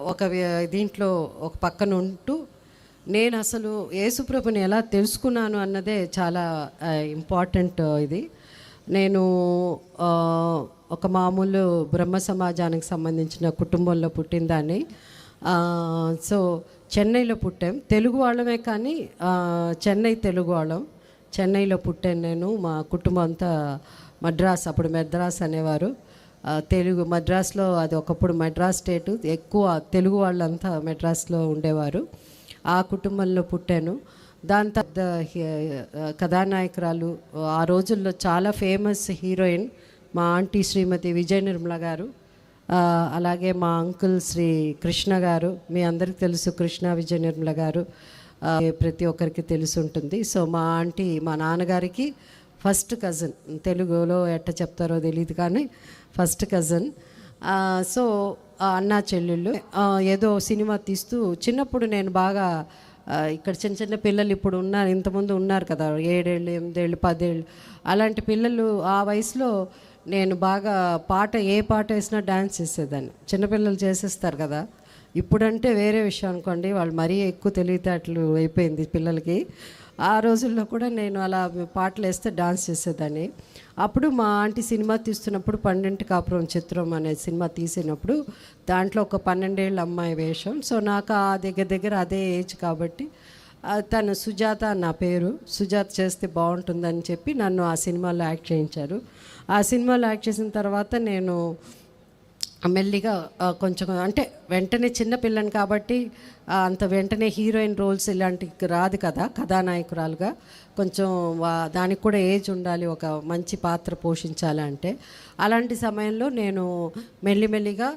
ఒక దీంట్లో ఒక పక్కన ఉంటూ నేను అసలు యేసుప్రభుని ఎలా తెలుసుకున్నాను అన్నదే చాలా ఇంపార్టెంట్ ఇది. నేను ఒక మామూలు బ్రహ్మ సమాజానికి సంబంధించిన కుటుంబంలో పుట్టిందాన్ని. సో చెన్నైలో పుట్టాం. తెలుగు వాళ్ళమే కానీ చెన్నై తెలుగు వాళ్ళం. చెన్నైలో పుట్టాను నేను మా కుటుంబం అంతా మద్రాస్ అప్పుడు మెద్రాస్ అనేవారు. తెలుగు మద్రాస్లో అది ఒకప్పుడు మద్రాస్ స్టేటు ఎక్కువ తెలుగు వాళ్ళంతా మద్రాస్లో ఉండేవారు. ఆ కుటుంబంలో పుట్టాను. దాని తర్వాత హీ- కథానాయకురాలు ఆ రోజుల్లో చాలా ఫేమస్ హీరోయిన్ మా ఆంటీ శ్రీమతి విజయ నిర్మల గారు. అలాగే మా అంకుల్ శ్రీ కృష్ణ గారు మీ అందరికీ తెలుసు కృష్ణ విజయ నిర్మల గారు. ప్రతి ఒక్కరికి తెలుసు ఉంటుంది సో మా ఆంటీ మా నాన్నగారికి ఫస్ట్ కజిన్. తెలుగులో ఎట్ట చెప్తారో తెలియదు కానీ ఫస్ట్ కజిన్. సో అన్న అన్నా చెల్లెళ్ళు. ఏదో సినిమా తీస్తూ చిన్నప్పుడు నేను బాగా ఇక్కడ చిన్న చిన్న పిల్లలు ఇప్పుడు ఉన్నారు ఇంతకుముందు ఉన్నారు కదా ఏడేళ్ళు ఎనిమిదేళ్ళు పదేళ్ళు. అలాంటి పిల్లలు ఆ వయసులో నేను బాగా పాట ఏ పాట వేసినా డ్యాన్స్ చేసేదాన్ని. చిన్నపిల్లలు చేసేస్తారు కదా. ఇప్పుడంటే వేరే విషయం అనుకోండి వాళ్ళు మరీ ఎక్కువ తెలివితేటలు అయిపోయింది పిల్లలకి. ఆ రోజుల్లో కూడా నేను అలా పాటలు వేస్తే డాన్స్ చేసేదాన్ని. అప్పుడు మా ఆంటీ సినిమా తీస్తున్నప్పుడు పన్నెండు కాపురం చిత్రం అనే సినిమా తీసినప్పుడు దాంట్లో ఒక పన్నెండేళ్ళ అమ్మాయి వేషం. సో నాకు ఆ దగ్గర దగ్గర అదే ఏజ్ కాబట్టి తను సుజాత నా పేరు. సుజాత చేస్తే బాగుంటుందని చెప్పి నన్ను ఆ సినిమాలో యాక్ట్ చేయించారు. ఆ సినిమాలో యాక్ట్ చేసిన తర్వాత నేను మెల్లిగా కొంచెం అంటే వెంటనే చిన్న పిల్లని కాబట్టి అంత వెంటనే హీరోయిన్ రోల్స్ ఇలాంటివి రాదు కదా కథానాయకురాలుగా. కొంచెం దానికి కూడా ఏజ్ ఉండాలి ఒక మంచి పాత్ర పోషించాలంటే అలాంటి సమయంలో నేను మెల్లిమెల్లిగా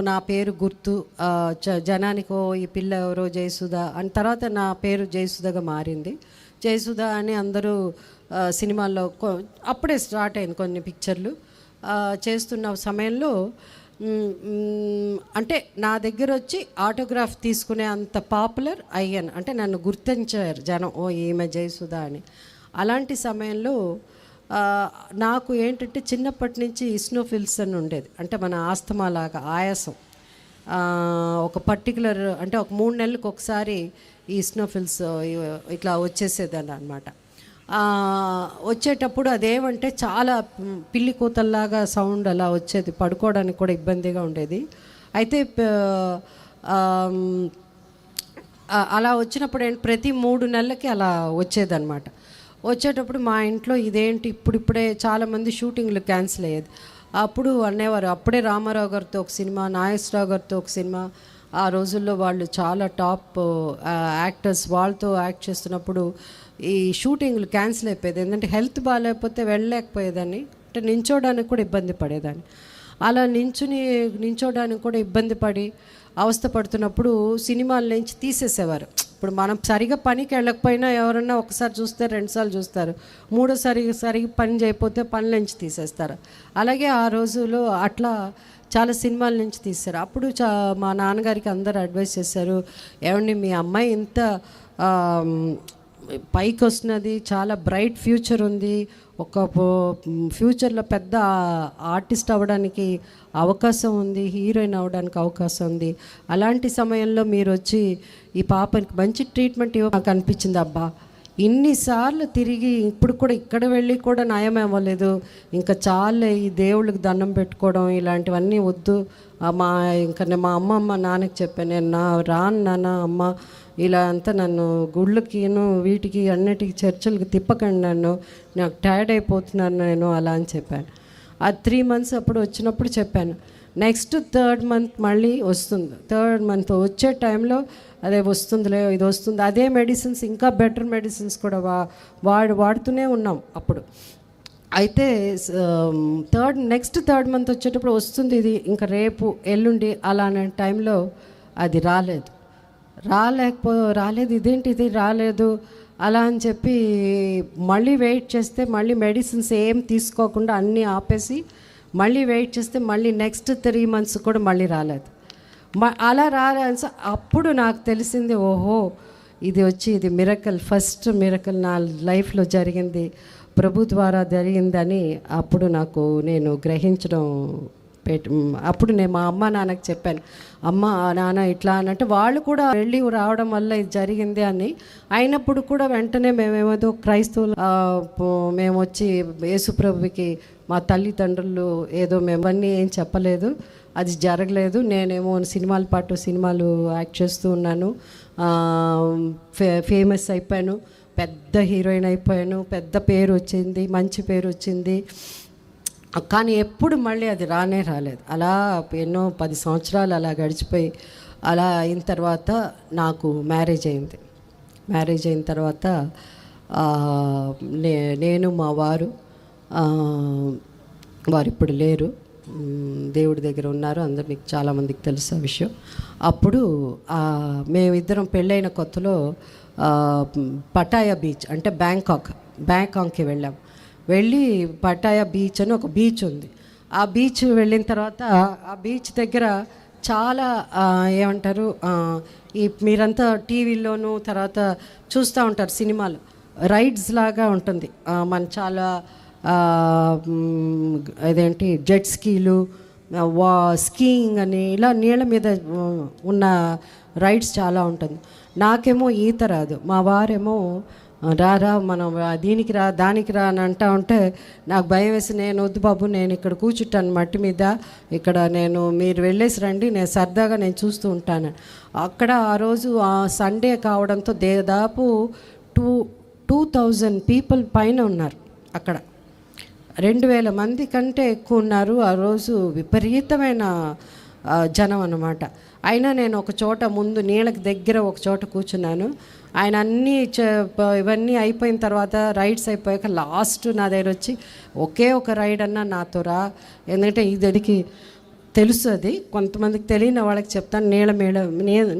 నా పేరు గుర్తు జ- జనానికి ఓ ఈ పిల్ల ఎవరో జయసుధ అని తర్వాత నా పేరు జయసుధగా మారింది. జయసుధ అని అందరూ సినిమాల్లో అప్పుడే స్టార్ట్ అయింది కొన్ని పిక్చర్లు. చేస్తున్న సమయంలో అంటే నా దగ్గర వచ్చి ఆటోగ్రాఫ్ తీసుకునే అంత పాపులర్ అయ్యాను. అంటే నన్ను గుర్తించారు జనం ఓ ఈమె జయసుధా అని. అలాంటి సమయంలో నాకు ఏంటంటే చిన్నప్పటి నుంచి ఇస్నోఫిల్స్ అని ఉండేది. అంటే మన ఆస్తమా లాగా ఆయాసం. ఒక పర్టికులర్ అంటే ఒక మూడు నెలలకు ఒకసారి ఈ ఇస్నోఫిల్స్ ఇట్లా వచ్చేసేదాన్ని అనమాట వచ్చేటప్పుడు అదేమంటే చాలా పిల్లి కూతల్లాగా సౌండ్ అలా వచ్చేది పడుకోవడానికి కూడా ఇబ్బందిగా ఉండేది. అయితే అలా వచ్చినప్పుడు ప్రతి మూడు నెలలకి అలా వచ్చేదన్నమాట. వచ్చేటప్పుడు మా ఇంట్లో ఇదేంటి ఇప్పుడిప్పుడే చాలామంది షూటింగ్లు క్యాన్సిల్ అయ్యేది. అప్పుడు అనేవారు అప్పుడే రామారావు గారితో ఒక సినిమా నాగేశ్వరరావు గారితో ఒక సినిమా. ఆ రోజుల్లో వాళ్ళు చాలా టాప్ యాక్టర్స్ వాళ్ళతో యాక్ట్ చేస్తున్నప్పుడు ఈ షూటింగ్లు క్యాన్సిల్ అయిపోయేది. ఎందుకంటే హెల్త్ బాగాలేకపోతే వెళ్ళలేకపోయేదాన్ని. అంటే నించోడానికి కూడా ఇబ్బంది పడేదాన్ని. అలా నించుని నించోడానికి కూడా ఇబ్బంది పడి అవస్థ పడుతున్నప్పుడు సినిమాల నుంచి తీసేసేవారు. ఇప్పుడు మనం సరిగా పనికి వెళ్ళకపోయినా ఎవరన్నా ఒకసారి చూస్తే రెండుసార్లు చూస్తారు. మూడోసారి సరిగా పని చేయకపోతే పని నుంచి తీసేస్తారు. అలాగే ఆ రోజులో అట్లా చాలా సినిమాల నుంచి తీశారు అప్పుడు చా మా నాన్నగారికి అందరు అడ్వైస్ చేశారు ఏమండి మీ అమ్మాయి ఇంత పైకి వస్తున్నది చాలా బ్రైట్ ఫ్యూచర్ ఉంది. ఒక ఫ్యూచర్లో పెద్ద ఆర్టిస్ట్ అవ్వడానికి అవకాశం ఉంది హీరోయిన్ అవ్వడానికి అవకాశం ఉంది. అలాంటి సమయంలో మీరు వచ్చి ఈ పాపకి మంచి ట్రీట్మెంట్ ఇవ్వ నాకు అనిపించింది అబ్బా. ఇన్నిసార్లు తిరిగి ఇప్పుడు కూడా ఇక్కడ వెళ్ళి కూడా నయం అవ్వలేదు. ఇంకా చాలా ఈ దేవుళ్ళకి దండం పెట్టుకోవడం ఇలాంటివన్నీ వద్దు. మా ఇంకా నేను మా అమ్మ నాన్నకి చెప్పాను నేను నా రాను నాన్న అమ్మ ఇలా అంతా నన్ను గుళ్ళకిను వీటికి అన్నిటికీ చర్చలకి తిప్పకండి నన్ను. నాకు టైర్డ్ అయిపోతున్నాను నేను అలా అని చెప్పాను. ఆ త్రీ మంత్స్ అప్పుడు వచ్చినప్పుడు చెప్పాను. నెక్స్ట్ థర్డ్ మంత్ మళ్ళీ వస్తుంది. థర్డ్ మంత్ వచ్చే టైంలో అదే వస్తుందిలే ఇది వస్తుంది. అదే మెడిసిన్స్ ఇంకా బెటర్ మెడిసిన్స్ కూడా వా వాడు వాడుతూనే ఉన్నాం అప్పుడు. అయితే థర్డ్ నెక్స్ట్ థర్డ్ మంత్ వచ్చేటప్పుడు వస్తుంది ఇది. ఇంకా రేపు ఎల్లుండి అలానే టైంలో అది రాలేదు. రాలేకపో రాలేదు ఇదేంటి ఇది? రాలేదు. అలా అని చెప్పి మళ్ళీ వెయిట్ చేస్తే మళ్ళీ మెడిసిన్స్ ఏం తీసుకోకుండా అన్నీ ఆపేసి మళ్ళీ వెయిట్ చేస్తే మళ్ళీ నెక్స్ట్ త్రీ మంత్స్ కూడా మళ్ళీ రాలేదు. మ- అలా రాలేదు అప్పుడు నాకు తెలిసింది ఓహో ఇది వచ్చి ఇది మిరకల్ ఫస్ట్ మిరకల్ నా లైఫ్లో జరిగింది ప్రభు ద్వారా జరిగిందని అప్పుడు నాకు నేను గ్రహించడం పెట్టి అప్పుడు నేను మా అమ్మ నాన్నకి చెప్పాను అమ్మ నాన్న ఇట్లా అని అంటే వాళ్ళు కూడా వెళ్ళి రావడం వల్ల ఇది జరిగింది అని. అయినప్పుడు కూడా వెంటనే మేమేమో క్రైస్తవులు మేము వచ్చి యేసుప్రభుకి మా తల్లిదండ్రులు ఏదో మేమన్నీ ఏం చెప్పలేదు అది జరగలేదు. నేనేమో సినిమాల పాటు సినిమాలు యాక్ట్ చేస్తూ ఉన్నాను ఫే ఫేమస్ అయిపోయాను పెద్ద హీరోయిన్ అయిపోయాను పెద్ద పేరు వచ్చింది మంచి పేరు వచ్చింది. కానీ ఎప్పుడు మళ్ళీ అది రానే రాలేదు. అలా ఎన్నో పది సంవత్సరాలు అలా గడిచిపోయి అలా అయిన తర్వాత నాకు మ్యారేజ్ అయింది. మ్యారేజ్ అయిన తర్వాత నే నేను మా వారు వారు ఇప్పుడు లేరు. దేవుడి దగ్గర ఉన్నారు. అందరు మీకు చాలామందికి తెలుసు ఆ విషయం. అప్పుడు మేమిద్దరం పెళ్ళైన కొత్తలో పటాయా బీచ్ అంటే బ్యాంకాక్ బ్యాంకాక్కి వెళ్ళాం. వెళ్ళి పటాయా బీచ్ అని ఒక బీచ్ ఉంది. ఆ బీచ్ వెళ్ళిన తర్వాత ఆ బీచ్ దగ్గర చాలా ఏమంటారు ఈ మీరంతా టీవీలోనూ తర్వాత చూస్తూ ఉంటారు సినిమాలు. రైడ్స్ లాగా ఉంటుంది. మన చాలా అదేంటి జెట్ స్కీలు వా స్కీయింగ్ అని ఇలా నీళ్ళ మీద ఉన్న రైడ్స్ చాలా ఉంటుంది. నాకేమో ఈత రాదు. మా వారేమో రా రా మనం దీనికి రా దానికి రా అని అంటా ఉంటే నాకు భయం వేసి నేను వద్దు బాబు నేను ఇక్కడ కూర్చుంటాను మట్టి మీద. ఇక్కడ నేను మీరు వెళ్ళేసి రండి నేను సరదాగా నేను చూస్తూ ఉంటాను. అక్కడ ఆ రోజు ఆ సండే కావడంతో దాదాపు టూ టూ థౌజండ్ పీపుల్ పైన ఉన్నారు అక్కడ. రెండు వేల మంది కంటే ఎక్కువ ఉన్నారు ఆ రోజు విపరీతమైన జనం అన్నమాట. అయినా నేను ఒక చోట ముందు నీళ్ళకి దగ్గర ఒక చోట కూర్చున్నాను. ఆయన అన్నీ ఇవన్నీ అయిపోయిన తర్వాత రైడ్స్ అయిపోయాక లాస్ట్ నా దగ్గర వచ్చి ఒకే ఒక రైడ్ అన్నా నాతో రా. ఎందుకంటే ఇదడికి తెలుసు అది. కొంతమందికి తెలియని వాళ్ళకి చెప్తాను నీళ్ళ మీద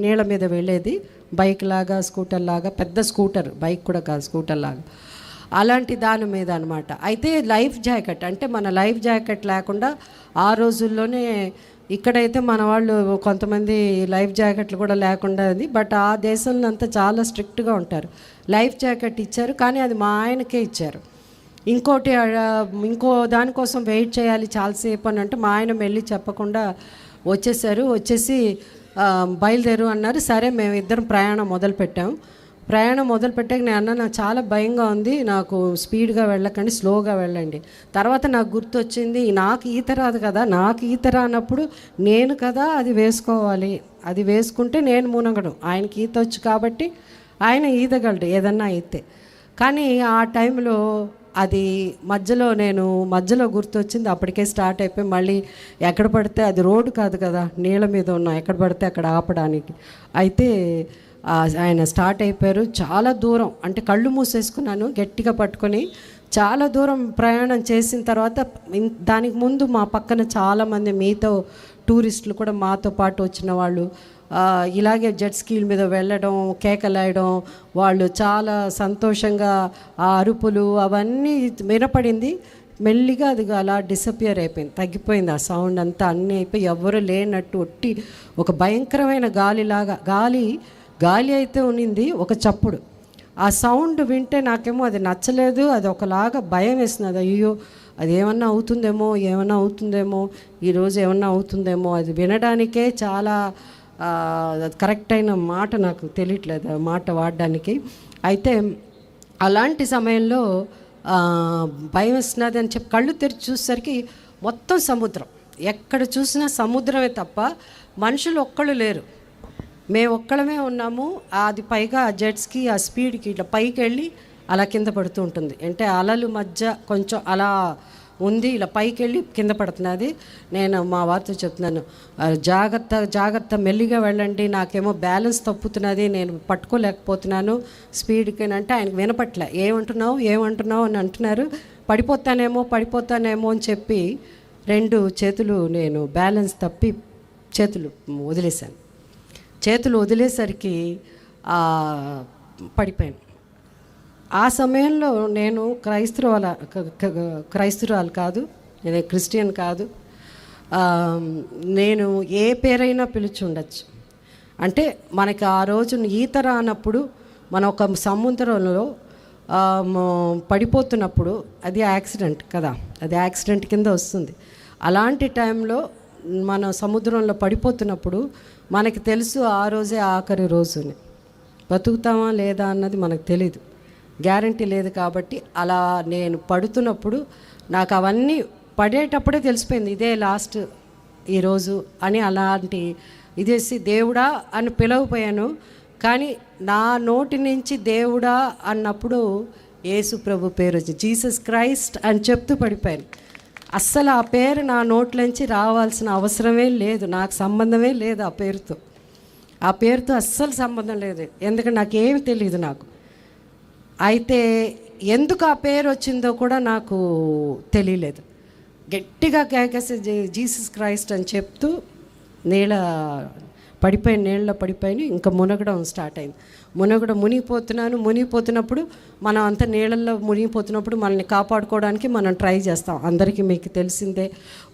నీళ్ళ మీద వెళ్ళేది బైక్ లాగా స్కూటర్ లాగా పెద్ద స్కూటర్ బైక్ కూడా కాదు స్కూటర్ లాగా. అలాంటి దాని మీద అనమాట అయితే లైఫ్ జాకెట్ అంటే మన లైఫ్ జాకెట్ లేకుండా ఆ రోజుల్లోనే ఇక్కడైతే మన వాళ్ళు కొంతమంది లైఫ్ జాకెట్లు కూడా లేకుండా ఉంది బట్ ఆ దేశంలో అంతా చాలా స్ట్రిక్ట్గా ఉంటారు. లైఫ్ జాకెట్ ఇచ్చారు కానీ అది మా ఆయనకే ఇచ్చారు. ఇంకోటి ఇంకో దానికోసం వెయిట్ చేయాలి చాలాసేపు అని అంటే మా ఆయన వెళ్ళి చెప్పకుండా వచ్చేసారు. వచ్చేసి బయలుదేరు అన్నారు. సరే మేము ఇద్దరం ప్రయాణం మొదలు పెట్టాం ప్రయాణం మొదలు పెట్టాక నేను అన్న నాకు చాలా భయంగా ఉంది. నాకు స్పీడ్గా వెళ్ళకండి స్లోగా వెళ్ళండి. తర్వాత నాకు గుర్తొచ్చింది నాకు ఈత రాదు కదా నాకు ఈత రానప్పుడు నేను కదా అది వేసుకోవాలి. అది వేసుకుంటే నేను మునగడు ఆయనకి ఈత వచ్చు కాబట్టి ఆయన ఈదగలడు ఏదన్నా అయితే కానీ ఆ టైంలో అది మధ్యలో నేను మధ్యలో గుర్తొచ్చింది అప్పటికే స్టార్ట్ అయిపోయి మళ్ళీ ఎక్కడ పడితే అది రోడ్డు కాదు కదా నీళ్ళ మీద ఉన్నాం ఎక్కడ పడితే అక్కడ ఆపడానికి. అయితే ఆయన స్టార్ట్ అయిపోయారు. చాలా దూరం అంటే కళ్ళు మూసేసుకున్నాను గట్టిగా పట్టుకొని చాలా దూరం ప్రయాణం చేసిన తర్వాత దానికి ముందు మా పక్కన చాలామంది మీతో టూరిస్టులు కూడా మాతో పాటు వచ్చిన వాళ్ళు ఇలాగే జెట్ స్కీల్ మీద వెళ్ళడం కేకలాయడం వాళ్ళు చాలా సంతోషంగా ఆ అరుపులు అవన్నీ వినపడింది. మెల్లిగా అది అలా డిసపియర్ అయిపోయింది తగ్గిపోయింది ఆ సౌండ్ అంతా అన్నీ అయిపోయి ఎవరు లేనట్టు ఒట్టి ఒక భయంకరమైన గాలిలాగా గాలి గాలి అయితే ఉన్నింది ఒక చప్పుడు. ఆ సౌండ్ వింటే నాకేమో అది నచ్చలేదు అది ఒకలాగా భయం వేసినది అయ్యో అది ఏమన్నా అవుతుందేమో ఏమన్నా అవుతుందేమో ఈరోజు ఏమన్నా అవుతుందేమో అది వినడానికే చాలా అది కరెక్ట్ అయిన మాట నాకు తెలియట్లేదు ఆ మాట వాడడానికి. అయితే అలాంటి సమయంలో భయం వేస్తున్నది అని చెప్పి కళ్ళు తెరిచి చూసేసరికి మొత్తం సముద్రం. ఎక్కడ చూసినా సముద్రమే తప్ప మనుషులు ఒక్కళ్ళు లేరు. మేము ఒక్కడమే ఉన్నాము. అది పైగా ఆ జెట్స్కి ఆ స్పీడ్కి ఇట్లా పైకి వెళ్ళి అలా కింద పడుతూ ఉంటుంది. అంటే అలలు మధ్య కొంచెం అలా ఉంది ఇలా పైకి వెళ్ళి కింద పడుతున్నది. నేను మా వారితో చెప్తున్నాను జాగ్రత్త జాగ్రత్త మెల్లిగా వెళ్ళండి. నాకేమో బ్యాలెన్స్ తప్పుతున్నది. నేను పట్టుకోలేకపోతున్నాను. స్పీడ్కి అంటే ఆయనకు వినపట్లే. ఏమంటున్నావు? ఏమంటున్నావు? అని అంటున్నారు. పడిపోతానేమో పడిపోతానేమో అని చెప్పి రెండు చేతులు నేను బ్యాలెన్స్ తప్పి చేతులు వదిలేశాను. చేతులు వదిలేసరికి పడిపోయాను. ఆ సమయంలో నేను క్రైస్తవుల క- క్రైస్తవురాలు కాదు నేను క్రిస్టియన్ కాదు నేను ఏ పేరైనా పిలిచి ఉండొచ్చు. అంటే మనకి ఆ రోజు ఈత రానప్పుడు మన ఒక సముద్రంలో పడిపోతున్నప్పుడు అది యాక్సిడెంట్ కదా అది యాక్సిడెంట్ కింద వస్తుంది. అలాంటి టైంలో మనం సముద్రంలో పడిపోతున్నప్పుడు మనకి తెలుసు ఆ రోజే ఆఖరి రోజుని. బతుకుతామా లేదా అన్నది మనకు తెలీదు. గ్యారంటీ లేదు కాబట్టి అలా నేను పడుతున్నప్పుడు నాకు అవన్నీ పడేటప్పుడే తెలిసిపోయింది ఇదే లాస్ట్ ఈరోజు అని అలాంటి ఇదేసి దేవుడా అని పిలవపోయాను. కానీ నా నోటి నుంచి దేవుడా అన్నప్పుడు యేసు ప్రభు పేరు వచ్చి జీసస్ క్రైస్ట్ అని చెప్తూ పడిపోయాను. అస్సలు ఆ పేరు నా నోట్లోంచి రావాల్సిన అవసరమే లేదు నాకు సంబంధమే లేదు ఆ పేరుతో. ఆ పేరుతో అస్సలు సంబంధం లేదు. ఎందుకంటే నాకేమి తెలియదు నాకు. అయితే ఎందుకు ఆ పేరు వచ్చిందో కూడా నాకు తెలియలేదు. గట్టిగా కేకేసి జీ- జీసస్ క్రైస్ట్ అని చెప్తూ నీళ్ళ పడిపోయిన నీళ్ళలో పడిపోయిన ఇంకా మునగడం స్టార్ట్ అయింది. మునగడం మునిగిపోతున్నాను మునిగిపోతున్నప్పుడు మనం అంత నీళ్ళల్లో మునిగిపోతున్నప్పుడు మనల్ని కాపాడుకోవడానికి మనం ట్రై చేస్తాం. అందరికీ మీకు తెలిసిందే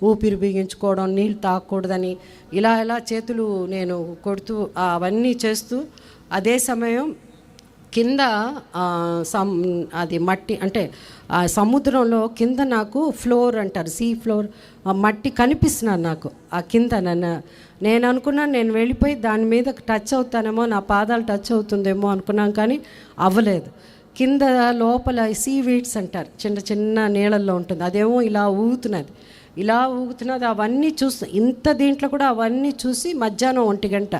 ఊపిరి బిగించుకోవడం నీళ్ళు తాగకూడదని ఇలా ఇలా చేతులు నేను కొడుతూ అవన్నీ చేస్తూ అదే సమయం కింద సమ్ అది మట్టి అంటే ఆ సముద్రంలో కింద నాకు ఫ్లోర్ అంటారు. సీ ఫ్లోర్ ఆ మట్టి కనిపిస్తున్నాను నాకు ఆ కింద నన్ను. నేను అనుకున్నాను నేను వెళ్ళిపోయి దాని మీద టచ్ అవుతానేమో నా పాదాలు టచ్ అవుతుందేమో అనుకున్నాం కానీ అవ్వలేదు. కింద లోపల సీ వీడ్స్ అంటారు చిన్న చిన్న నీళ్ళల్లో ఉంటుంది. అదేమో ఇలా ఊగుతున్నది. ఇలా ఊగుతున్నది అవన్నీ చూసి ఇంత దీంట్లో కూడా అవన్నీ చూసి మధ్యాహ్నం ఒంటి గంట.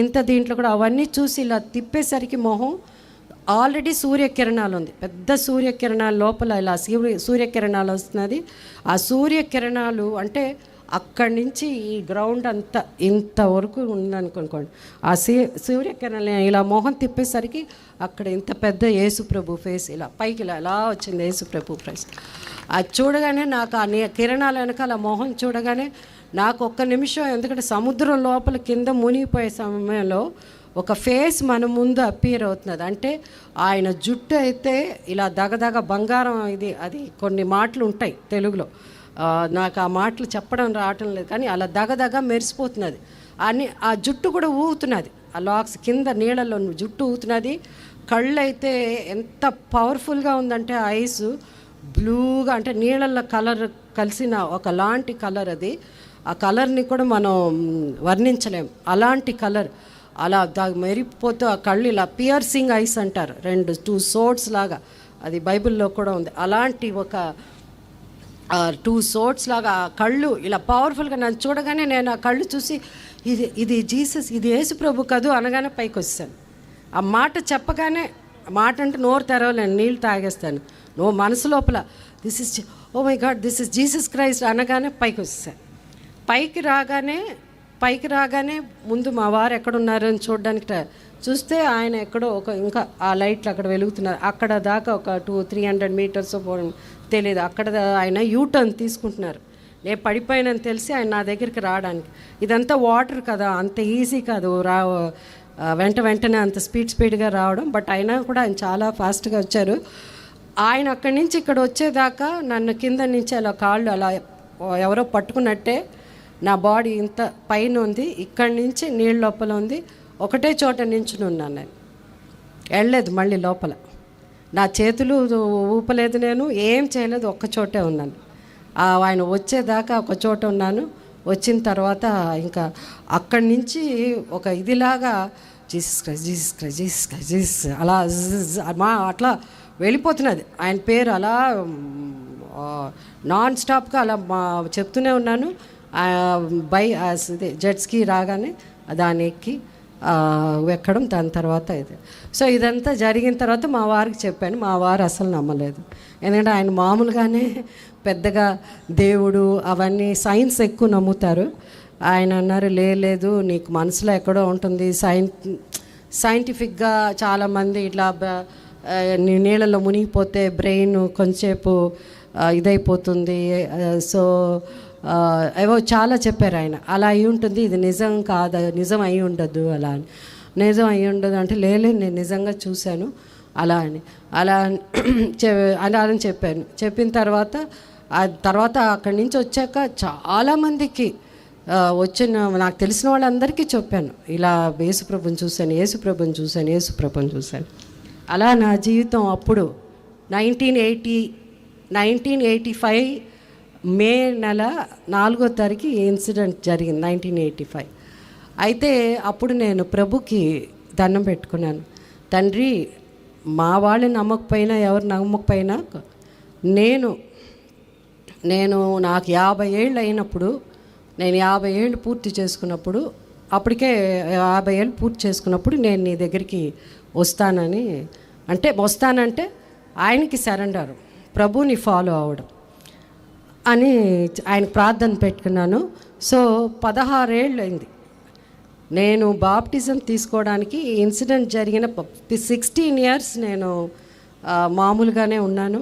ఇంత దీంట్లో కూడా అవన్నీ చూసి ఇలా తిప్పేసరికి మొహం ఆల్రెడీ సూర్యకిరణాలు ఉంది. పెద్ద సూర్యకిరణాల లోపల ఇలా సూర్య సూర్యకిరణాలు వస్తున్నది. ఆ సూర్యకిరణాలు అంటే అక్కడి నుంచి ఈ గ్రౌండ్ అంతా ఇంతవరకు ఉందనుకోండి ఆ సీ సూర్యకిరణాలు ఇలా మొహం తిప్పేసరికి అక్కడ ఇంత పెద్ద యేసుప్రభు ఫేస్ ఇలా పైకి ఇలా ఎలా వచ్చింది యేసుప్రభు ఫేస్ అది చూడగానే నాకు ఆ నీ- కిరణాల వెనకాల మొహం చూడగానే నాకు ఒక్క నిమిషం ఎందుకంటే సముద్రం లోపల కింద మునిగిపోయే సమయంలో ఒక ఫేస్ మన ముందు అపియర్ అవుతున్నది. అంటే ఆయన జుట్టు అయితే ఇలా దగదగ బంగారం ఇది అది కొన్ని మాటలు ఉంటాయి తెలుగులో. నాకు ఆ మాటలు చెప్పడం రావటం లేదు కానీ అలా దగదగ మెరిసిపోతున్నది. అని ఆ జుట్టు కూడా ఊగుతున్నది. ఆ లాక్స్ కింద నీళ్ళలో జుట్టు ఊతున్నది కళ్ళు అయితే ఎంత పవర్ఫుల్గా ఉందంటే ఆ ఐస్ బ్లూగా అంటే నీళ్ళల్లో కలర్ కలిసిన ఒకలాంటి కలర్ అది. ఆ కలర్ని కూడా మనం వర్ణించలేం. అలాంటి కలర్. అలా దా మెరిగిపోతూ ఆ కళ్ళు ఇలా పియర్సింగ్ ఐస్ అంటారు. రెండు టూ సోడ్స్ లాగా. అది బైబిల్లో కూడా ఉంది. అలాంటి ఒక టూ సోట్స్ లాగా కళ్ళు ఇలా పవర్ఫుల్గా నన్ను చూడగానే నేను ఆ కళ్ళు చూసి ఇది ఇది జీసస్ ఇది యేసు ప్రభు కదూ అనగానే పైకి వచ్చాను ఆ మాట చెప్పగానే మాట అంటే నోరు తెరవలేను నీళ్ళు తాగేస్తాను. నువ్వు మనసు లోపల this is oh my God this is Jesus Christ అనగానే పైకి వచ్చాను పైకి రాగానే పైకి రాగానే ముందు మా వారు ఎక్కడున్నారు అని చూడడానికి చూస్తే ఆయన ఎక్కడో ఒక ఇంకా ఆ లైట్లు అక్కడ వెలుగుతున్నారు. అక్కడ దాకా ఒక టూ త్రీ హండ్రెడ్ మీటర్స్ తెలియదు అక్కడ ఆయన యూటర్న్ తీసుకుంటున్నారు. నేను పడిపోయానని తెలిసి ఆయన నా దగ్గరికి రావడానికి. ఇదంతా వాటర్ కదా అంత ఈజీ కాదు. రా వెంట వెంటనే అంత స్పీడ్ స్పీడ్గా రావడం. బట్ అయినా కూడా ఆయన చాలా ఫాస్ట్గా వచ్చారు. ఆయన అక్కడి నుంచి ఇక్కడ వచ్చేదాకా నన్ను కింద నుంచి అలా కాళ్ళు అలా ఎవరో పట్టుకున్నట్టే నా బాడీ ఇంత పైన ఉంది ఇక్కడి నుంచి నీళ్ళ లోపల ఉంది ఒకటే చోట నించుని ఉన్నాను నేను. వెళ్ళలేదు మళ్ళీ లోపల. నా చేతులు ఊపలేదు నేను ఏం చేయలేదు ఒక్క చోటే ఉన్నాను. ఆయన వచ్చేదాకా ఒక చోట ఉన్నాను. వచ్చిన తర్వాత ఇంకా అక్కడి నుంచి ఒక ఇదిలాగా Jesus Christ Jesus Christ Jesus Christ Jesus అలా మా అట్లా వెళ్ళిపోతున్నది. ఆయన పేరు అలా నాన్ స్టాప్గా అలా మా చెప్తూనే ఉన్నాను. బై ఆ, జెట్స్కి రాగానే దాన్ని ఎక్కి ఎక్కడం దాని తర్వాత ఇది. సో ఇదంతా జరిగిన తర్వాత మా వారికి చెప్పాను మా వారు అసలు నమ్మలేదు. ఎందుకంటే ఆయన మామూలుగానే పెద్దగా దేవుడు అవన్నీ సైన్స్ ఎక్కువ నమ్ముతారు. ఆయన అన్నారు లేదు నీకు మనసులో ఎక్కడో ఉంటుంది. సైన్ సైంటిఫిక్గా చాలామంది ఇట్లా నీళ్ళలో మునిగిపోతే బ్రెయిన్ కొంచెంసేపు ఇదైపోతుంది. సో ఏవో చాలా చెప్పారు ఆయన. అలా అయి ఉంటుంది ఇది నిజం కాదు నిజం అయి ఉండదు అలా అని. నిజం అయి ఉండదు అంటే లేలే నేను నిజంగా చూశాను అలా అని. అలా అని అలా అని చెప్పాను. చెప్పిన తర్వాత తర్వాత అక్కడి నుంచి వచ్చాక చాలామందికి వచ్చిన నాకు తెలిసిన వాళ్ళందరికీ చెప్పాను. ఇలా యేసుప్రభుని చూశాను యేసుప్రభుని చూశాను యేసుప్రభుని చూశాను. అలా నా జీవితం అప్పుడు nineteen eighty nineteen eighty five May నెల నాలుగో తారీఖు ఈ ఇన్సిడెంట్ జరిగింది నైన్టీన్ ఎయిటీ ఫైవ్ అయితే అప్పుడు నేను ప్రభుకి దండం పెట్టుకున్నాను. తండ్రి మా వాళ్ళు నమ్మకపోయినా ఎవరు నమ్మకపోయినా నేను నేను నాకు యాభై ఏళ్ళు అయినప్పుడు నేను యాభై ఏళ్ళు పూర్తి చేసుకున్నప్పుడు అప్పటికే యాభై ఏళ్ళు పూర్తి చేసుకున్నప్పుడు నేను నీ దగ్గరికి వస్తానని అంటే వస్తానంటే ఆయనకి సరెండర్. ప్రభుని ఫాలో అవ్వడం అని ఆయన ప్రార్థన పెట్టుకున్నాను. సో పదహారేళ్ళు అయింది నేను బాప్టిజం తీసుకోవడానికి ఇన్సిడెంట్ జరిగిన సిక్స్టీన్ ఇయర్స్ నేను మామూలుగానే ఉన్నాను.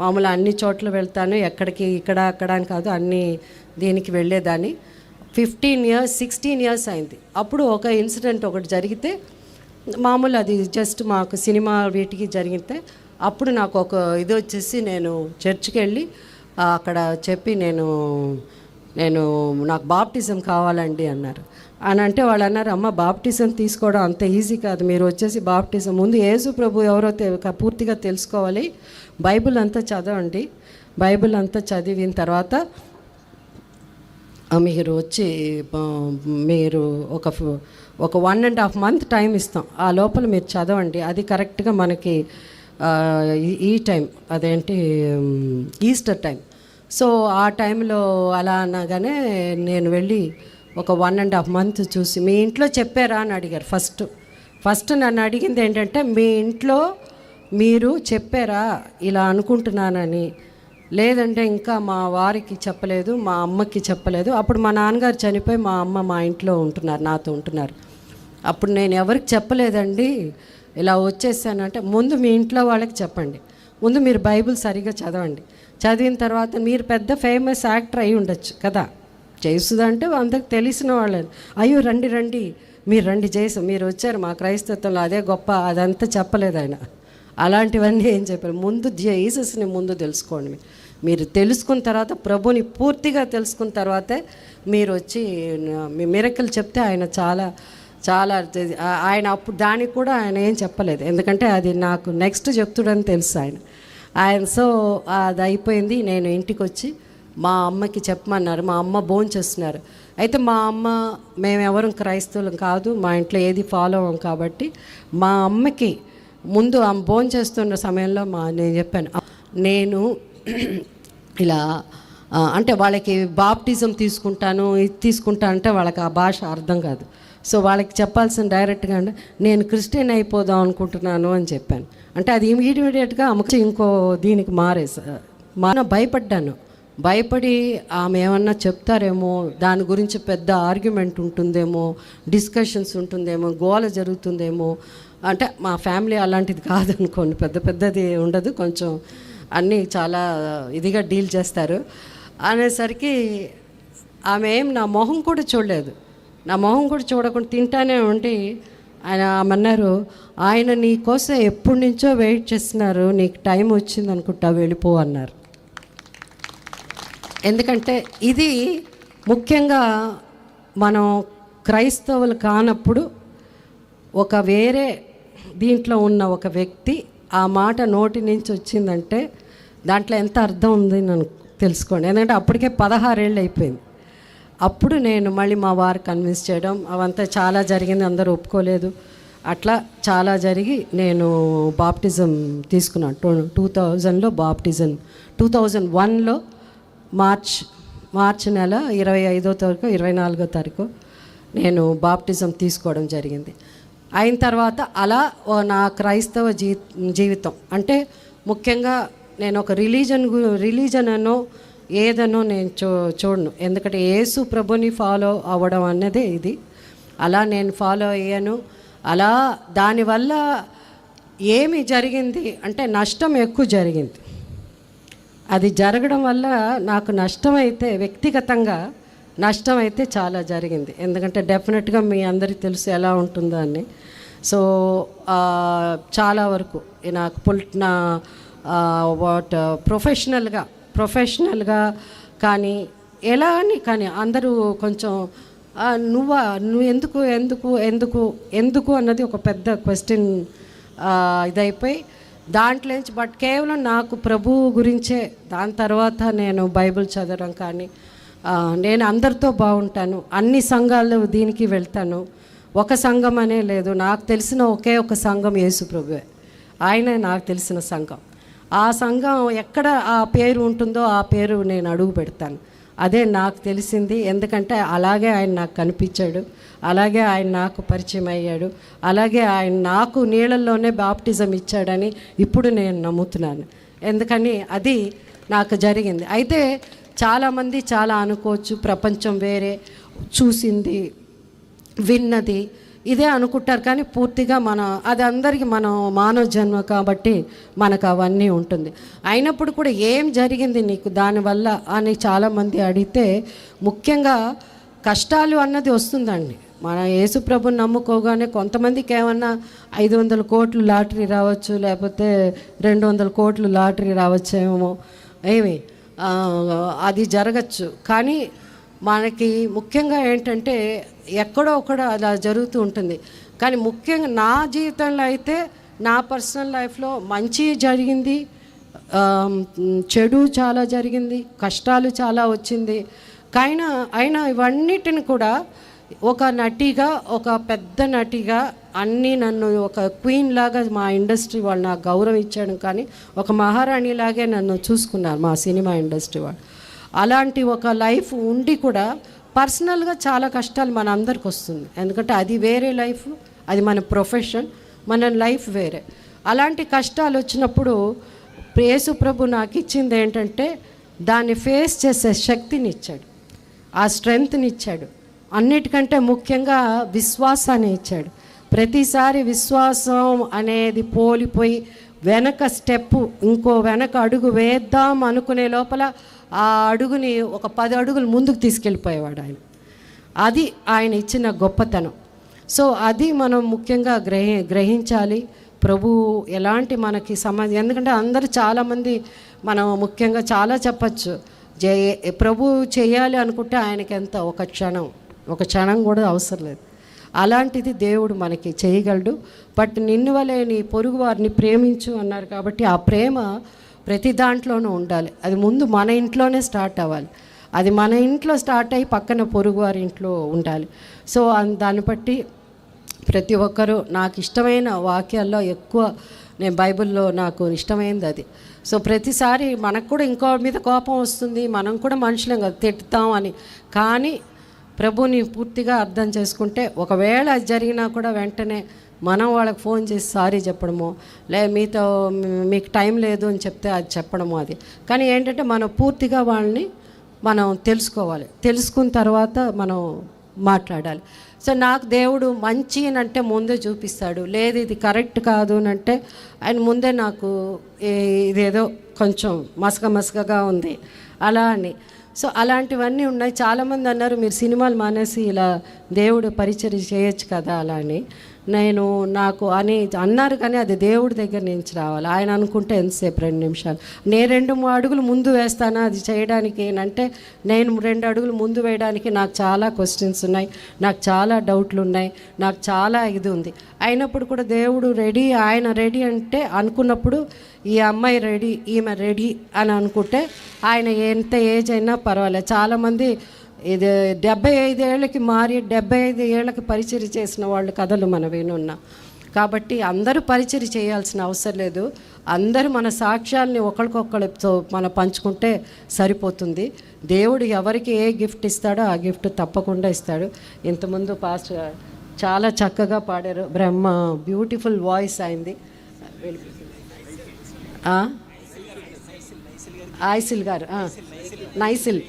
మామూలు అన్ని చోట్ల వెళ్తాను. ఎక్కడికి ఇక్కడ అక్కడ అని కాదు అన్ని దీనికి వెళ్ళేదాన్ని. ఫిఫ్టీన్ ఇయర్స్ సిక్స్టీన్ ఇయర్స్ అయింది. అప్పుడు ఒక ఇన్సిడెంట్ ఒకటి జరిగితే మామూలు అది జస్ట్ మాకు సినిమా వీటికి జరిగితే అప్పుడు నాకు ఒక ఇది వచ్చేసి నేను చర్చికి వెళ్ళి అక్కడ చెప్పి నేను నేను నాకు బాప్టిజం కావాలండి అన్నారు. అని అంటే వాళ్ళు అన్నారు అమ్మ బాప్టిజం తీసుకోవడం అంత ఈజీ కాదు. మీరు వచ్చేసి బాప్టిజం ముందు యేసు ప్రభు ఎవరో పూర్తిగా తెలుసుకోవాలి. బైబిల్ అంతా చదవండి. బైబిల్ అంతా చదివిన తర్వాత మీరు వచ్చి మీరు ఒక ఒక one and half month time ఇస్తాం. ఆ లోపల మీరు చదవండి. అది కరెక్ట్గా మనకి ఈ- టైం అదేంటి ఈస్టర్ టైం. సో ఆ టైంలో అలా అనగానే నేను వెళ్ళి ఒక వన్ అండ్ హాఫ్ మంత్ చూసి మీ ఇంట్లో చెప్పారా అని అడిగారు ఫస్ట్ ఫస్ట్ నన్ను అడిగింది ఏంటంటే మీ ఇంట్లో మీరు చెప్పారా ఇలా అనుకుంటున్నానని. లేదంటే ఇంకా మా వారికి చెప్పలేదు మా అమ్మకి చెప్పలేదు. అప్పుడు మా నాన్నగారు చనిపోయి మా అమ్మ మా ఇంట్లో ఉంటున్నారు నాతో ఉంటున్నారు. అప్పుడు నేను ఎవరికి చెప్పలేదండి ఇలా వచ్చేసానంటే ముందు మీ ఇంట్లో వాళ్ళకి చెప్పండి. ముందు మీరు బైబిల్ సరిగా చదవండి. చదివిన తర్వాత మీరు పెద్ద ఫేమస్ యాక్టర్ అయి ఉండొచ్చు కదా? చేస్తుందంటే అందరికి తెలిసిన వాళ్ళని. అయ్యో రండి రండి. మీరు రండి జయసు మీరు వచ్చారు మా క్రైస్తత్వంలో అదే గొప్ప. అదంతా చెప్పలేదు ఆయన. అలాంటివన్నీ ఏం చెప్పారు? ముందు జీసస్ని ముందు తెలుసుకోండి. మీరు. తెలుసుకున్న తర్వాత ప్రభుని పూర్తిగా తెలుసుకున్న తర్వాతే మీరు వచ్చి మీ మిరకలు చెప్తే ఆయన చాలా చాలా ఆయన అప్పుడు దానికి కూడా ఆయన ఏం చెప్పలేదు. ఎందుకంటే అది నాకు నెక్స్ట్ చెప్తుడని తెలుసు ఆయన. ఆయన సో అది అయిపోయింది. నేను ఇంటికి వచ్చి మా అమ్మకి చెప్పమన్నారు. మా అమ్మ భోజనం చేస్తున్నారు. అయితే మా అమ్మ మేము ఎవరు క్రైస్తవులం కాదు. మా ఇంట్లో ఏది ఫాలో అవ్వం కాబట్టి మా అమ్మకి ముందు ఆమె భోజనం చేస్తున్న సమయంలో మా నేను చెప్పాను. నేను ఇలా అంటే వాళ్ళకి బాప్టిజం తీసుకుంటాను ఇది తీసుకుంటా అంటే వాళ్ళకి ఆ భాష అర్థం కాదు. సో వాళ్ళకి చెప్పాల్సిన డైరెక్ట్గా నేను క్రిస్టియన్ అయిపోదాం అనుకుంటున్నాను అని చెప్పాను. అంటే అది ఇమీడియట్గా అమ్మకి ఇంకో దీనికి మారేసా మన భయపడ్డాను. భయపడి ఆమె ఏమన్నా చెప్తారేమో దాని గురించి పెద్ద ఆర్గ్యుమెంట్ ఉంటుందేమో డిస్కషన్స్ ఉంటుందేమో గోల జరుగుతుందేమో. అంటే మా ఫ్యామిలీ అలాంటిది కాదనుకోండి పెద్ద పెద్దది ఉండదు కొంచెం అన్నీ చాలా ఇదిగా డీల్ చేస్తారు. అనేసరికి ఆమె ఏం నా మొహం కూడా చూడలేదు. నా మొహం కూడా చూడకుండా తింటానే ఉండి ఆయన ఆమె ఆయన నీ కోసం ఎప్పటి నుంచో వెయిట్ చేస్తున్నారు నీకు టైం వచ్చింది అనుకుంటా వెళ్ళిపో అన్నారు. ఎందుకంటే ఇది ముఖ్యంగా మనం క్రైస్తవులు కానప్పుడు ఒక వేరే దీంట్లో ఉన్న ఒక వ్యక్తి ఆ మాట నోటి నుంచి వచ్చిందంటే దాంట్లో ఎంత అర్థం ఉంది నన్ను తెలుసుకోండి. ఎందుకంటే అప్పటికే పదహారేళ్ళు అయిపోయింది. అప్పుడు నేను మళ్ళీ మా వారు కన్విన్స్ చేయడం అవంతా చాలా జరిగింది అందరూ ఒప్పుకోలేదు. అట్లా చాలా జరిగి నేను బాప్టిజం తీసుకున్నాను. టూ టూ థౌజండ్లో బాప్టిజం టూ థౌజండ్ వన్లో మార్చ్ మార్చ్ నెల ఇరవై ఐదో తారీఖు ఇరవై నాలుగో తారీఖు నేను బాప్టిజం తీసుకోవడం జరిగింది. అయిన తర్వాత అలా నా క్రైస్తవ జీ జీవితం. అంటే ముఖ్యంగా నేను ఒక రిలీజన్ రిలీజన్ అనో ఏదనో నేను చూ చూడను. ఎందుకంటే యేసు ప్రభుని ఫాలో అవ్వడం అన్నదే ఇది. అలా నేను ఫాలో అయ్యాను. అలా దానివల్ల ఏమి జరిగింది అంటే నష్టం ఎక్కువ జరిగింది. అది జరగడం వల్ల నాకు నష్టమైతే వ్యక్తిగతంగా నష్టమైతే చాలా జరిగింది. ఎందుకంటే డెఫినెట్గా మీ అందరికీ తెలుసు ఎలా ఉంటుందో అని. సో చాలా వరకు నాకు పుల్ నా వాట్ ప్రొఫెషనల్గా ప్రొఫెషనల్గా కానీ ఎలా అని కానీ అందరూ కొంచెం నువ్వా నువ్వు ఎందుకు ఎందుకు ఎందుకు ఎందుకు అన్నది ఒక పెద్ద క్వశ్చన్ ఇదైపోయి దాంట్లోంచి బట్ కేవలం నాకు ప్రభువు గురించే దాని తర్వాత నేను బైబిల్ చదవడం కానీ నేను అందరితో బాగుంటాను అన్ని సంఘాల్లో దీనికి వెళ్తాను ఒక సంఘం అనే లేదు నాకు తెలిసిన ఒకే ఒక సంఘం యేసు ప్రభువే ఆయనే నాకు తెలిసిన సంఘం. ఆ సంఘం ఎక్కడ ఆ పేరు ఉంటుందో ఆ పేరు నేను అడుగు పెడతాను. అదే నాకు తెలిసింది. ఎందుకంటే అలాగే ఆయన నాకు కనిపించాడు. అలాగే ఆయన నాకు పరిచయం అయ్యాడు. అలాగే ఆయన నాకు నీళ్ళల్లోనే బాప్టిజం ఇచ్చాడని ఇప్పుడు నేను నమ్ముతున్నాను. ఎందుకని? అది నాకు జరిగింది. అయితే చాలామంది చాలా అనుకోవచ్చు. ప్రపంచం వేరే. చూసింది విన్నది. ఇదే అనుకుంటారు కానీ పూర్తిగా మన అది అందరికీ మనం మానవ జన్మ కాబట్టి మనకు అవన్నీ ఉంటుంది. అయినప్పుడు కూడా ఏం జరిగింది నీకు దానివల్ల అని చాలామంది అడిగితే ముఖ్యంగా కష్టాలు అన్నది వస్తుందండి. మన యేసుప్రభుని నమ్ముకోగానే కొంతమందికి ఏమన్నా ఐదు వందల కోట్లు లాటరీ రావచ్చు లేకపోతే రెండు వందల కోట్లు లాటరీ రావచ్చేమో ఏమి? అది జరగచ్చు. కానీ మనకి ముఖ్యంగా ఏంటంటే ఎక్కడో ఒకడ అలా జరుగుతూ ఉంటుంది. కానీ ముఖ్యంగా నా జీవితంలో అయితే నా పర్సనల్ లైఫ్లో మంచి జరిగింది. చెడు చాలా జరిగింది. కష్టాలు చాలా వచ్చింది. కానీ అయినా ఇవన్నిటిని కూడా ఒక నటిగా ఒక పెద్ద నటిగా అన్నీ నన్ను ఒక క్వీన్ లాగా మా ఇండస్ట్రీ వాళ్ళు నాకు గౌరవం ఇచ్చాడు కానీ ఒక మహారాణి లాగే నన్ను చూసుకున్నారు మా సినిమా ఇండస్ట్రీ వాళ్ళు. అలాంటి ఒక లైఫ్ ఉండి కూడా పర్సనల్గా చాలా కష్టాలు మన అందరికి వస్తుంది. ఎందుకంటే అది వేరే లైఫ్ అది మన ప్రొఫెషన్ మన లైఫ్ వేరే. అలాంటి కష్టాలు వచ్చినప్పుడు ప్రేసు ప్రభు నాకు ఇచ్చింది ఏంటంటే దాన్ని ఫేస్ చేసే శక్తిని ఇచ్చాడు. ఆ స్ట్రెంగ్త్ని ఇచ్చాడు. అన్నిటికంటే ముఖ్యంగా విశ్వాసాన్ని ఇచ్చాడు. ప్రతిసారి విశ్వాసం అనేది పోలిపోయి వెనక స్టెప్ ఇంకో వెనక అడుగు వేద్దాం అనుకునే లోపల ఆ అడుగుని ఒక పది అడుగులు ముందుకు తీసుకెళ్ళిపోయేవాడు ఆయన. అది ఆయన ఇచ్చిన గొప్పతనం. సో అది మనం ముఖ్యంగా గ్రహి గ్రహించాలి. ప్రభు ఎలాంటి మనకి సమాజం ఎందుకంటే అందరూ చాలామంది మనం ముఖ్యంగా చాలా చెప్పచ్చు. జయ ప్రభు చేయాలి అనుకుంటే ఆయనకి ఎంత? ఒక క్షణం. ఒక క్షణం కూడా అవసరం లేదు. అలాంటిది దేవుడు మనకి చేయగలడు. బట్ నిన్ను వలే నీ పొరుగు వారిని ప్రేమించు అన్నారు కాబట్టి ఆ ప్రేమ ప్రతి దాంట్లోనూ ఉండాలి. అది ముందు మన ఇంట్లోనే స్టార్ట్ అవ్వాలి. అది మన ఇంట్లో స్టార్ట్ అయ్యి పక్కన పొరుగు వారి ఇంట్లో ఉండాలి. సో దాన్ని బట్టి ప్రతి ఒక్కరూ నాకు ఇష్టమైన వాక్యాల్లో ఎక్కువ నేను బైబిల్లో నాకు ఇష్టమైంది అది. సో ప్రతిసారి మనకు కూడా ఇంకో మీద కోపం వస్తుంది. మనం కూడా మనుషులం కదా తిట్టుతాం అని. కానీ ప్రభుని పూర్తిగా అర్థం చేసుకుంటే ఒకవేళ అది జరిగినా కూడా వెంటనే మనం వాళ్ళకి ఫోన్ చేసి సారీ చెప్పడము లే మీతో మీకు టైం లేదు అని చెప్తే అది చెప్పడము అది. కానీ ఏంటంటే మనం పూర్తిగా వాళ్ళని మనం తెలుసుకోవాలి. తెలుసుకున్న తర్వాత మనం మాట్లాడాలి. సో నాకు దేవుడు మంచి అని అంటే ముందే చూపిస్తాడు. లేదు ఇది కరెక్ట్ కాదు అని అంటే ఆయన ముందే నాకు ఇదేదో కొంచెం మసక మసకగా ఉంది. అలా అని. సో అలాంటివన్నీ ఉన్నాయి. చాలామంది అన్నారు మీరు సినిమాలు మానేసి ఇలా దేవుడు పరిచయం చేయొచ్చు కదా అలా అని. నేను నాకు అని అన్నారు కానీ అది దేవుడి దగ్గర నుంచి రావాలి. ఆయన అనుకుంటే ఎంతసేపు? రెండు నిమిషాలు. నేను రెండు మూడు అడుగులు ముందు వేస్తానా? అది చేయడానికి ఏంటంటే నేను రెండు అడుగులు ముందు వేయడానికి నాకు చాలా క్వశ్చన్స్ ఉన్నాయి. నాకు చాలా డౌట్లు ఉన్నాయి. నాకు చాలా ఇది ఉంది. అయినప్పుడు కూడా దేవుడు రెడీ ఆయన రెడీ అంటే అనుకున్నప్పుడు ఈ అమ్మాయి రెడీ ఈమె రెడీ అని అనుకుంటే ఆయన ఎంత ఏజ్ అయినా పర్వాలేదు. చాలామంది ఇది డెబ్బై ఐదు ఏళ్ళకి మారి డెబ్బై ఐదు ఏళ్ళకి పరిచయం చేసిన వాళ్ళ కథలు మనం వినున్నా. కాబట్టి అందరూ పరిచయం చేయాల్సిన అవసరం లేదు. అందరూ మన సాక్ష్యాల్ని ఒకరికొకరితో మనం పంచుకుంటే సరిపోతుంది. దేవుడు ఎవరికి ఏ గిఫ్ట్ ఇస్తాడో ఆ గిఫ్ట్ తప్పకుండా ఇస్తాడు. ఇంతకుముందు పాస్ట్ చాలా చక్కగా పాడారు. బ్రహ్మ బ్యూటిఫుల్ వాయిస్ అయింది. ఆయిసిల్ గారు. నైసిల్.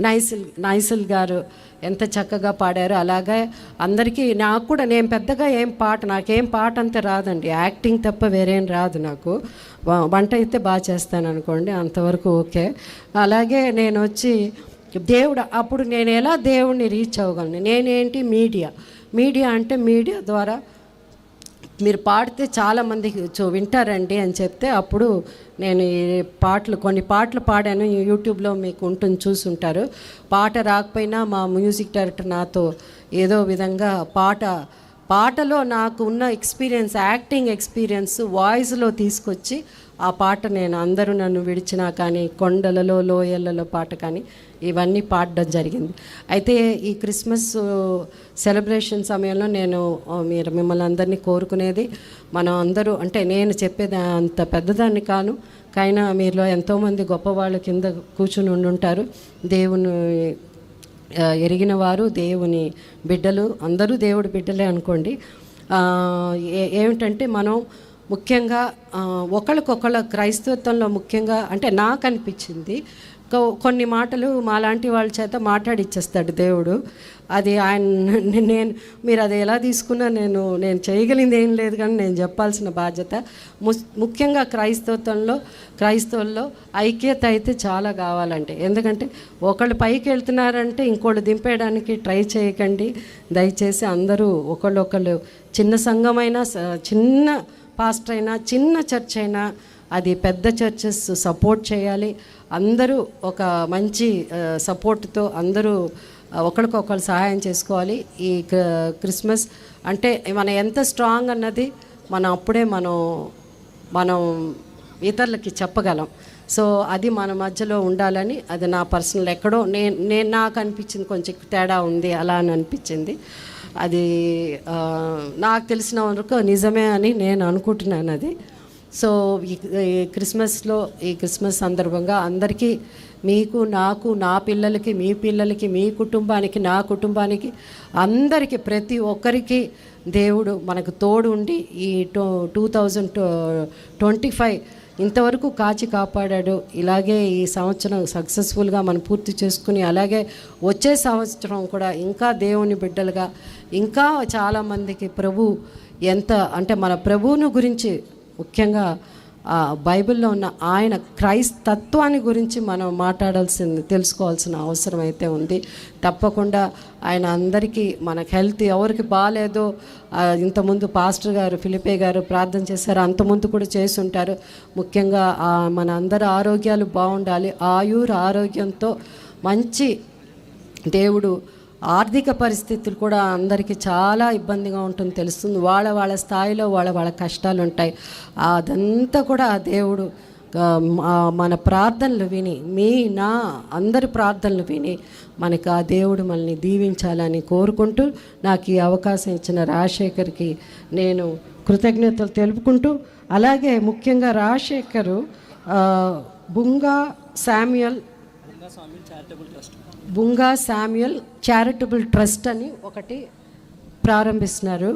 నైసిల్ నైసిల్ గారు ఎంత చక్కగా పాడారు. అలాగే అందరికీ నాకు కూడా నేను పెద్దగా ఏం పాట నాకేం పాట అంతే రాదండి. యాక్టింగ్ తప్ప వేరేం రాదు నాకు. వంట అయితే బాగా చేస్తాను అనుకోండి అంతవరకు ఓకే. అలాగే నేను వచ్చి దేవుడు అప్పుడు నేను ఎలా దేవుడిని రీచ్ అవ్వగలను? నేనేంటి? మీడియా. మీడియా అంటే మీడియా ద్వారా మీరు పాడితే చాలామందికి చూ వింటారండి అని చెప్తే అప్పుడు నేను ఈ పాటలు కొన్ని పాటలు పాడాను. యూట్యూబ్లో మీకు ఉంటుంది చూసుంటారు పాట రాకపోయినా మా మ్యూజిక్ డైరెక్టర్ నాతో ఏదో విధంగా పాట పాటలో నాకు ఉన్న ఎక్స్పీరియన్స్ యాక్టింగ్ ఎక్స్పీరియన్స్ వాయిస్లో తీసుకొచ్చి ఆ పాట నేను అందరూ నన్ను విడిచినా కానీ కొండలలో లోయలలో పాట కానీ ఇవన్నీ పాడడం జరిగింది. అయితే ఈ క్రిస్మస్ సెలబ్రేషన్ సమయంలో నేను మీరు మిమ్మల్ని అందరినీ కోరుకునేది మనం అందరూ అంటే నేను చెప్పేది అంత పెద్దదాన్ని కాను కైనా మీలో ఎంతోమంది గొప్పవాళ్ళు కింద కూర్చుని ఉండుంటారు. దేవుని ఎరిగిన వారు దేవుని బిడ్డలు అందరూ దేవుడి బిడ్డలే అనుకోండి. ఏ ఏమిటంటే మనం ముఖ్యంగా ఒకళ్ళకొకళ్ళ క్రైస్తవత్వంలో ముఖ్యంగా అంటే నాకు అనిపించింది కొన్ని మాటలు మాలాంటి వాళ్ళ చేత మాట్లాడిచ్చేస్తాడు దేవుడు. అది ఆయన నేను మీరు అది ఎలా తీసుకున్నా నేను నేను చేయగలిగింది ఏం లేదు కానీ నేను చెప్పాల్సిన బాధ్యత. ముస్- ముఖ్యంగా క్రైస్తవత్వంలో క్రైస్తవుల్లో ఐక్యత అయితే చాలా కావాలంటే. ఎందుకంటే ఒకళ్ళు పైకి వెళ్తున్నారంటే ఇంకోళ్ళు దింపేయడానికి ట్రై చేయకండి. దయచేసి అందరూ ఒకళ్ళొకళ్ళు చిన్న సంఘమైనా స- చిన్న పాస్టర్ అయినా చిన్న చర్చ్ అయినా అది పెద్ద చర్చెస్ సపోర్ట్ చేయాలి. అందరూ ఒక మంచి సపోర్ట్తో అందరూ ఒకరికొకరు సహాయం చేసుకోవాలి. ఈ క్రిస్మస్ అంటే మనం ఎంత స్ట్రాంగ్ అన్నది మనం అప్పుడే మనం మనం ఇతరులకి చెప్పగలం. సో అది మన మధ్యలో ఉండాలని అది నా పర్సనల్ ఎక్కడో నేను నేను నాకు అనిపించింది కొంచెం తేడా ఉంది అలా అని అనిపించింది. అది నాకు తెలిసిన వరకు నిజమే అని నేను అనుకుంటున్నాను అది. సో ఈ ఈ క్రిస్మస్లో ఈ క్రిస్మస్ సందర్భంగా అందరికీ మీకు నాకు నా పిల్లలకి మీ పిల్లలకి మీ కుటుంబానికి నా కుటుంబానికి అందరికీ ప్రతి ఒక్కరికి దేవుడు మనకు తోడు ఉండి ఈ two two thousand twenty five ఇంతవరకు కాచి కాపాడాడు. ఇలాగే ఈ సంవత్సరం సక్సెస్ఫుల్గా మనం పూర్తి చేసుకుని అలాగే వచ్చే సంవత్సరం కూడా ఇంకా దేవుని బిడ్డలుగా ఇంకా చాలామందికి ప్రభు ఎంత అంటే మన ప్రభువును గురించి ముఖ్యంగా ఆ బైబిల్లో ఉన్న ఆయన క్రైస్తత్వాన్ని గురించి మనం మాట్లాడాల్సింది తెలుసుకోవాల్సిన అవసరం అయితే ఉంది. తప్పకుండా ఆయన అందరికీ మనకు హెల్త్ ఎవరికి బాగాలేదో ఇంతకుముందు పాస్టర్ గారు ఫిలిపే గారు ప్రార్థన చేశారు అంతకుముందు కూడా చేసి ఉంటారు. ముఖ్యంగా మన అందరి ఆరోగ్యాలు బాగుండాలి. ఆయుర ఆరోగ్యంతో మంచి దేవుడు ఆర్థిక పరిస్థితులు కూడా అందరికీ చాలా ఇబ్బందిగా ఉంటుంది తెలుస్తుంది. వాళ్ళ వాళ్ళ స్థాయిలో వాళ్ళ వాళ్ళ కష్టాలు ఉంటాయి. అదంతా కూడా దేవుడు మన ప్రార్థనలు విని మీ నా అందరి ప్రార్థనలు విని మనకి ఆ దేవుడు మనల్ని దీవించాలని కోరుకుంటూ నాకు ఈ అవకాశం ఇచ్చిన రాజశేఖర్కి నేను కృతజ్ఞతలు తెలుపుకుంటూ అలాగే ముఖ్యంగా రాజశేఖరు ఆ, Bunga Samuel Bunga Samuel charitable trust అని ఒకటి ప్రారంభిస్తున్నారు.